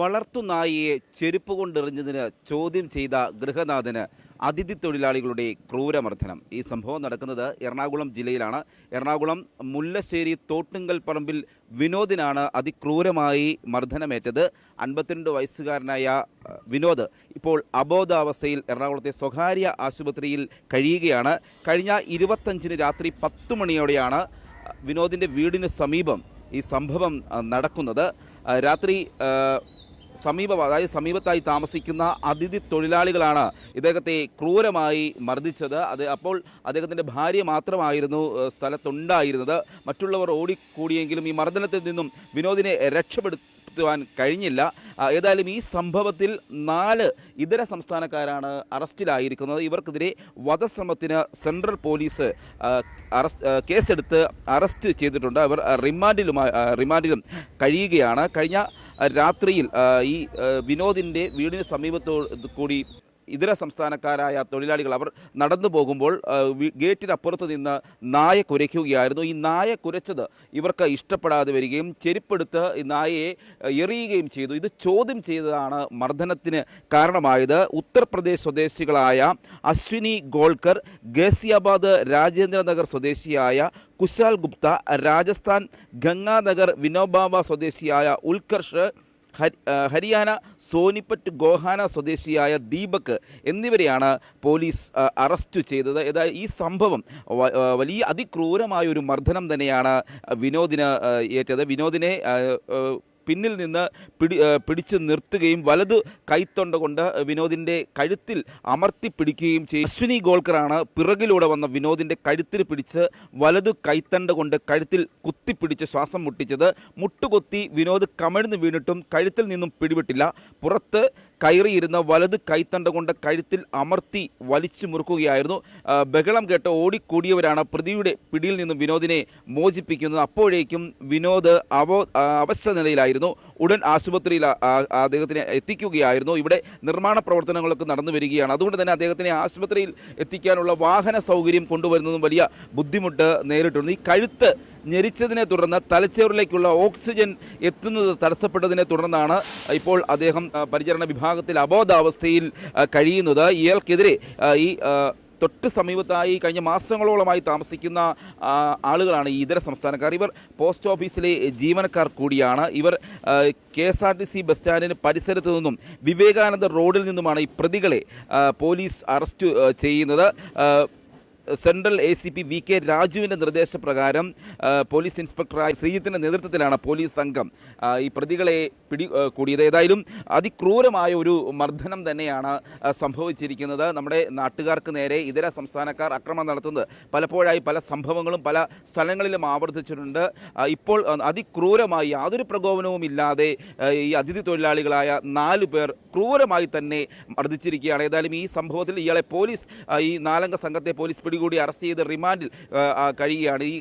വളർത്തുനായയെ ചെരുപ്പ് കൊണ്ടെറിഞ്ഞതിന് ചോദ്യം ചെയ്ത ഗൃഹനാഥന് അതിഥി തൊഴിലാളികളുടെ ക്രൂരമർദ്ദനം. ഈ സംഭവം നടക്കുന്നത് എറണാകുളം ജില്ലയിലാണ്. എറണാകുളം മുല്ലശ്ശേരി തോട്ടുങ്കൽ പറമ്പിൽ വിനോദിനാണ് അതിക്രൂരമായി മർദ്ദനമേറ്റത്. അൻപത്തിരണ്ട് വയസ്സുകാരനായ വിനോദ് ഇപ്പോൾ അബോധാവസ്ഥയിൽ എറണാകുളത്തെ സ്വകാര്യ ആശുപത്രിയിൽ കഴിയുകയാണ്. കഴിഞ്ഞ ഇരുപത്തഞ്ചിന് രാത്രി പത്ത് മണിയോടെയാണ് വിനോദിന്റെ വീടിന് സമീപം ഈ സംഭവം നടക്കുന്നത്. രാത്രി സമീപ അതായത് സമീപത്തായി താമസിക്കുന്ന അതിഥി തൊഴിലാളികളാണ് ഇദ്ദേഹത്തെ ക്രൂരമായി മർദ്ദിച്ചത്. അത് അപ്പോൾ അദ്ദേഹത്തിന്റെ ഭാര്യ മാത്രമായിരുന്നു സ്ഥലത്തുണ്ടായിരുന്നത്. മറ്റുള്ളവർ ഓടിക്കൂടിയെങ്കിലും ഈ മർദ്ദനത്തിൽ നിന്നും വിനോദിനെ രക്ഷപ്പെടുത്തുവാൻ കഴിഞ്ഞില്ല. ഏതായാലും ഈ സംഭവത്തിൽ നാല് ഇതര സംസ്ഥാനക്കാരാണ് അറസ്റ്റിലായിരിക്കുന്നത്. ഇവർക്കെതിരെ വധശ്രമത്തിന് സെൻട്രൽ പോലീസ് അറസ്റ്റ് കേസെടുത്ത് അറസ്റ്റ് ചെയ്തിട്ടുണ്ട്. അവർ റിമാൻഡിലുമായി റിമാൻഡിലും കഴിയുകയാണ്. കഴിഞ്ഞ രാത്രിയിൽ ഈ വിനോദിന്റെ വീടിന് സമീപത്തോ കൂടി ഇതര സംസ്ഥാനക്കാരായ തൊഴിലാളികൾ അവർ നടന്നു പോകുമ്പോൾ ഗേറ്റിനപ്പുറത്ത് നിന്ന് നായ കുരയ്ക്കുകയായിരുന്നു. ഈ നായ കുരച്ചത് ഇവർക്ക് ഇഷ്ടപ്പെടാതെ വരികയും ചെരുപ്പെടുത്ത് ഈ നായയെ എറിയുകയും ചെയ്തു. ഇത് ചോദ്യം ചെയ്തതാണ് മർദ്ദനത്തിന് കാരണമായത്. ഉത്തർപ്രദേശ് സ്വദേശികളായ അശ്വിനി ഗോൾക്കർ ഗേസിയാബാദ് രാജേന്ദ്രനഗർ സ്വദേശിയായ കുശാൽ ഗുപ്ത രാജസ്ഥാൻ ഗംഗാനഗർ വിനോബാബ സ്വദേശിയായ ആ, ഹരിയാന സോനിപ്പറ്റ് ഗോഹാന സ്വദേശിയായ ദീപക് എന്നിവരെയാണ് പോലീസ് അറസ്റ്റ് ചെയ്തത്. ഏതായ ഈ സംഭവം വലിയ അതിക്രൂരമായ ഒരു മർദ്ദനം തന്നെയാണ് വിനോദിന് ഏറ്റത്. വിനോദിനെ പിന്നിൽ നിന്ന് പിടി പിടിച്ചു നിർത്തുകയും വലത് കൈത്തൊണ്ട കൊണ്ട് വിനോദിന്റെ കഴുത്തിൽ അമർത്തി പിടിക്കുകയും ചെയ്യും അശ്വിനി ഗോൾക്കറാണ് പിറകിലൂടെ വന്ന വിനോദിന്റെ കഴുത്തിൽ പിടിച്ച് വലതു കൈത്തണ്ട കൊണ്ട് കഴുത്തിൽ കുത്തിപ്പിടിച്ച് ശ്വാസം മുട്ടിച്ചത്. മുട്ടുകൊത്തി വിനോദ് കമിഴ്ന്ന് വീണിട്ടും കഴുത്തിൽ നിന്നും പിടിവിട്ടില്ല പുറത്ത് കയറിയിരുന്ന വലത് കൈത്തണ്ട കൊണ്ട് കഴുത്തിൽ അമർത്തി വലിച്ചു മുറുക്കുകയായിരുന്നു. ബഹളം കേട്ട് ഓടിക്കൂടിയവരാണ് പ്രതിയുടെ പിടിയിൽ നിന്നും വിനോദിനെ മോചിപ്പിക്കുന്നത്. അപ്പോഴേക്കും വിനോദ് അവോ അവശ്യ അവശ നിലയിലായിരുന്നു ഉടൻ ആശുപത്രിയിൽ അദ്ദേഹത്തിനെ എത്തിക്കുകയായിരുന്നു. ഇവിടെ നിർമ്മാണ പ്രവർത്തനങ്ങളൊക്കെ നടന്നു വരികയാണ്. അതുകൊണ്ട് തന്നെ അദ്ദേഹത്തിനെ ആശുപത്രിയിൽ എത്തിക്കാനുള്ള വാഹന സൗകര്യം കൊണ്ടുവരുന്നതും വലിയ ബുദ്ധിമുട്ട് നേരിട്ടുണ്ട്. ഈ കഴുത്ത് ഞെരിച്ചതിനെ തുടർന്ന് തലച്ചോറിലേക്കുള്ള ഓക്സിജൻ എത്തുന്നത് തടസ്സപ്പെട്ടതിനെ തുടർന്നാണ് ഇപ്പോൾ അദ്ദേഹം പരിചരണ വിഭാഗത്തിൽ അബോധാവസ്ഥയിൽ കഴിയുന്നത്. ഇയാൾക്കെതിരെ ഈ തൊട്ട് സമീപത്തായി കഴിഞ്ഞ മാസങ്ങളോളമായി താമസിക്കുന്ന ആളുകളാണ് ഈ ഇതര സംസ്ഥാനക്കാർ. ഇവർ പോസ്റ്റ് ഓഫീസിലെ ജീവനക്കാർ കൂടിയാണ്. ഇവർ K S R T C bus സ്റ്റാൻഡിന് പരിസരത്ത് നിന്നും വിവേകാനന്ദ റോഡിൽ നിന്നുമാണ് ഈ പ്രതികളെ പോലീസ് അറസ്റ്റ് ചെയ്യുന്നത്. Central A C P V K രാജുവിന്റെ നിർദ്ദേശപ്രകാരം പോലീസ് ഇൻസ്പെക്ടറായ ശ്രീജിത്തിന്റെ നേതൃത്വത്തിലാണ് പോലീസ് സംഘം ഈ പ്രതികളെ പിടി കൂടിയത്. ഏതായാലും അതിക്രൂരമായ ഒരു മർദ്ദനം തന്നെയാണ് സംഭവിച്ചിരിക്കുന്നത്. നമ്മുടെ നാട്ടുകാർക്ക് നേരെ ഇതര സംസ്ഥാനക്കാർ ആക്രമണം നടത്തുന്നത് പലപ്പോഴായി പല സംഭവങ്ങളും പല സ്ഥലങ്ങളിലും ആവർത്തിച്ചിട്ടുണ്ട്. ഇപ്പോൾ അതിക്രൂരമായി യാതൊരു പ്രകോപനവും ഇല്ലാതെ ഈ അതിഥി തൊഴിലാളികളായ നാലു പേർ ക്രൂരമായി തന്നെ മർദ്ദിച്ചിരിക്കുകയാണ്. ഏതായാലും ഈ സംഭവത്തിൽ ഇയാളെ പോലീസ് ഈ നാലംഗ സംഘത്തെ പോലീസ് പിടികൂടി അറസ്റ്റ് ചെയ്ത് റിമാൻഡിൽ കഴിയുകയാണ്. ഈ